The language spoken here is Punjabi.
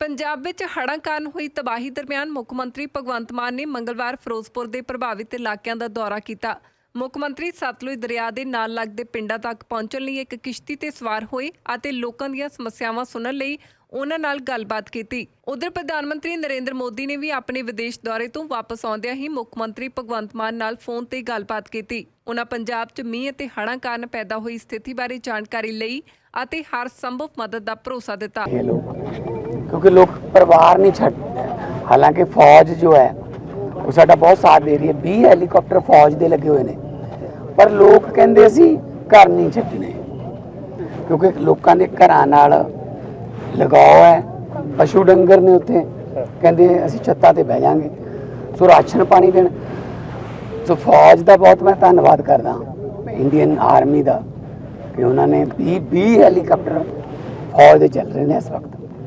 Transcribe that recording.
ਪੰਜਾਬ ਵਿੱਚ ਹੜ੍ਹਾਂ ਕਾਰਨ ਹੋਈ ਤਬਾਹੀ ਦਰਮਿਆਨ ਮੁੱਖ ਮੰਤਰੀ ਭਗਵੰਤ ਮਾਨ ਨੇ ਮੰਗਲਵਾਰ ਫਿਰੋਜ਼ਪੁਰ ਦੇ ਪ੍ਰਭਾਵਿਤ ਇਲਾਕਿਆਂ ਦਾ ਦੌਰਾ ਕੀਤਾ। ਮੁੱਖ ਮੰਤਰੀ ਸਤਲੁਜ ਦਰਿਆ ਦੇ ਨਾਲ ਲੱਗਦੇ ਪਿੰਡਾਂ ਤੱਕ ਪਹੁੰਚਣ ਲਈ ਇੱਕ ਕਿਸ਼ਤੀ ਤੇ ਸਵਾਰ ਹੋਏ ਅਤੇ ਲੋਕਾਂ ਦੀਆਂ ਸਮੱਸਿਆਵਾਂ ਸੁਣਨ ਲਈ ਉਹਨਾਂ ਨਾਲ ਗੱਲਬਾਤ ਕੀਤੀ। ਉਧਰ ਪ੍ਰਧਾਨ ਮੰਤਰੀ ਨਰਿੰਦਰ ਮੋਦੀ ਨੇ ਵੀ ਆਪਣੇ ਵਿਦੇਸ਼ ਦੌਰੇ ਤੋਂ ਵਾਪਸ ਆਉਂਦਿਆਂ ਹੀ ਮੁੱਖ ਮੰਤਰੀ ਭਗਵੰਤ ਮਾਨ ਨਾਲ ਫੋਨ ਤੇ ਗੱਲਬਾਤ ਕੀਤੀ। ਉਹਨਾਂ ਪੰਜਾਬ 'ਚ ਮੀਂਹ ਅਤੇ ਹੜ੍ਹਾਂ ਕਾਰਨ ਪੈਦਾ ਹੋਈ ਸਥਿਤੀ ਬਾਰੇ ਜਾਣਕਾਰੀ ਲਈ ਅਤੇ ਹਰ ਸੰਭਵ ਮਦਦ ਦਾ ਭਰੋਸਾ ਦਿੱਤਾ। ਕਿਉਂਕਿ ਲੋਕ ਪਰਿਵਾਰ ਨਹੀਂ ਛੱਡ ਹਾਲਾਂਕਿ ਫੌਜ ਜੋ ਹੈ, ਉਹ ਸਾਡਾ ਬਹੁਤ ਸਾਥ ਦੇ ਰਹੀ ਹੈ। 20 ਹੈਲੀਕਾਪਟਰ ਫੌਜ ਦੇ ਲੱਗੇ ਹੋਏ ਨੇ। ਪਰ ਲੋਕ ਕਹਿੰਦੇ ਸੀ, ਘਰ ਨਹੀਂ ਛੱਡਣੇ। ਕਿਉਂਕਿ ਲੋਕਾਂ ਦੇ ਘਰਾਂ ਨਾਲ ਲਗਾਓ ਹੈ। ਪਸ਼ੂ ਡੰਗਰ ਨੇ ਉੱਥੇ ਕਹਿੰਦੇ, ਅਸੀਂ ਛੱਤਾਂ ਤੇ ਬਹਿ ਜਾਾਂਗੇ ਸੋ ਰਾਸ਼ਨ ਪਾਣੀ ਦੇਣ। ਸੋ ਫੌਜ ਦਾ ਬਹੁਤ ਮੈਂ ਧੰਨਵਾਦ ਕਰਦਾ ਇੰਡੀਅਨ ਆਰਮੀ ਦਾ। ਕਿ ਉਹਨਾਂ ਨੇ 20 20 ਹੈਲੀਕਾਪਟਰ ਫੌਜ ਦੇ ਚੱਲ ਰਹੇ ਨੇ ਇਸ ਵਕਤ।